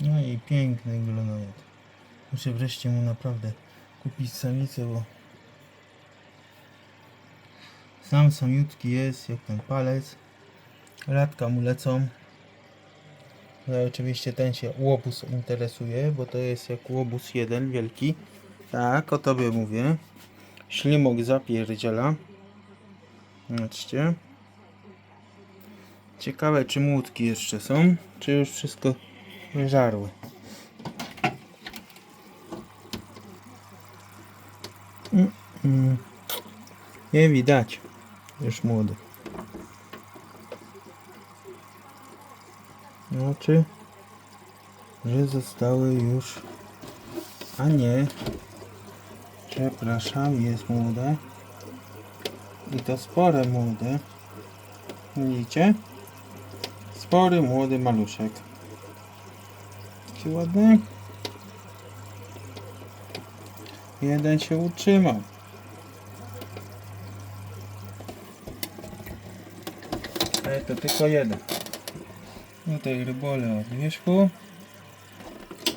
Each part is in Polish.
No i piękny glonoid. Muszę wreszcie mu naprawdę kupić samicę, bo sam samiutki jest, jak ten palec. Latka mu lecą. No i oczywiście ten się łobuz interesuje, bo to jest jak łobuz jeden wielki. Tak, o tobie mówię. Ślimok zapierdziela. Zobaczcie. Ciekawe czy młotki jeszcze są, czy już wszystko wyżarły. Mm, mm. Nie widać. Już młody. Znaczy, że zostały już. A nie. Przepraszam, jest młode. I to spore młode. Widzicie? Spory młody maluszek. Jaki ładny. Jeden się utrzymał. Ale to tylko jeden. Tutaj rybole od wierzchu.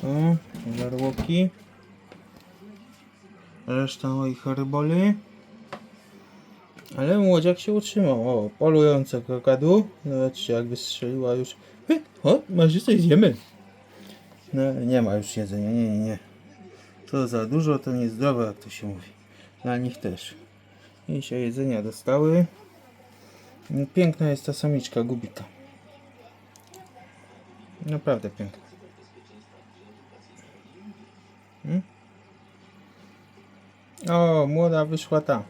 O, żarłoki. Reszta moich ryboli. Ale młodziak się utrzymał. O, polujące kokadu. Zobaczcie, jak wystrzeliła już. Hy, o, masz coś zjemy. No, nie ma już jedzenia. Nie, nie, nie. To za dużo, to niezdrowe, jak to się mówi. Dla nich też. I się jedzenia dostały. No, Piękna jest ta samiczka gubika. Naprawdę piękna. Hmm? O, młoda wyszła ta.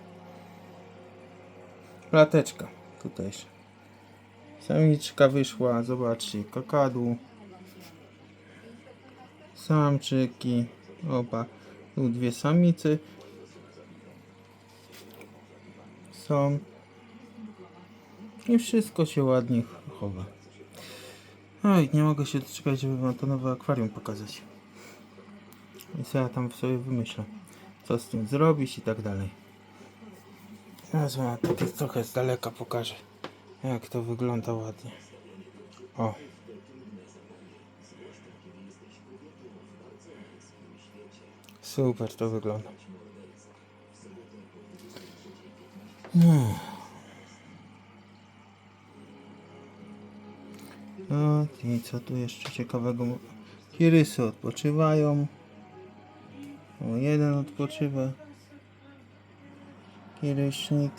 Plateczka. Tutaj się. Samiczka wyszła, zobaczcie, kakadu. Samczyki. Oba. Tu dwie samicy. Są. I wszystko się ładnie chowa. Oj, nie mogę się doczekać, żeby wam to nowe akwarium pokazać. I co ja tam sobie wymyślę. Co z tym zrobić i tak dalej. Teraz wam tak jest trochę z daleka pokażę. Jak to wygląda ładnie. O. Super to wygląda. No. No i co tu jeszcze ciekawego? Kirysy odpoczywają. O, jeden odpoczywa. Kiryśnik.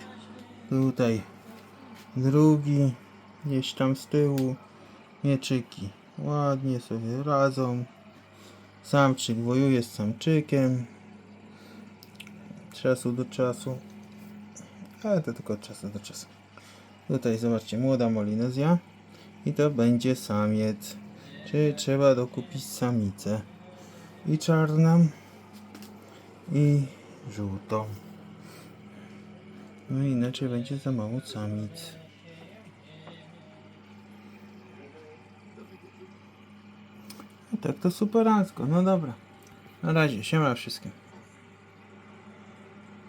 Tutaj drugi. Gdzieś tam z tyłu. Mieczyki. Ładnie sobie radzą. Samczyk wojuje z samczykiem. Czasu do czasu. Ale to tylko od czasu do czasu. Tutaj zobaczcie, młoda Molinezja. I to będzie samiec. Czyli trzeba dokupić samicę. I czarną. I żółtą. No inaczej będzie za mało samic. No tak to superancko. No dobra. Na razie. Siema wszystkim.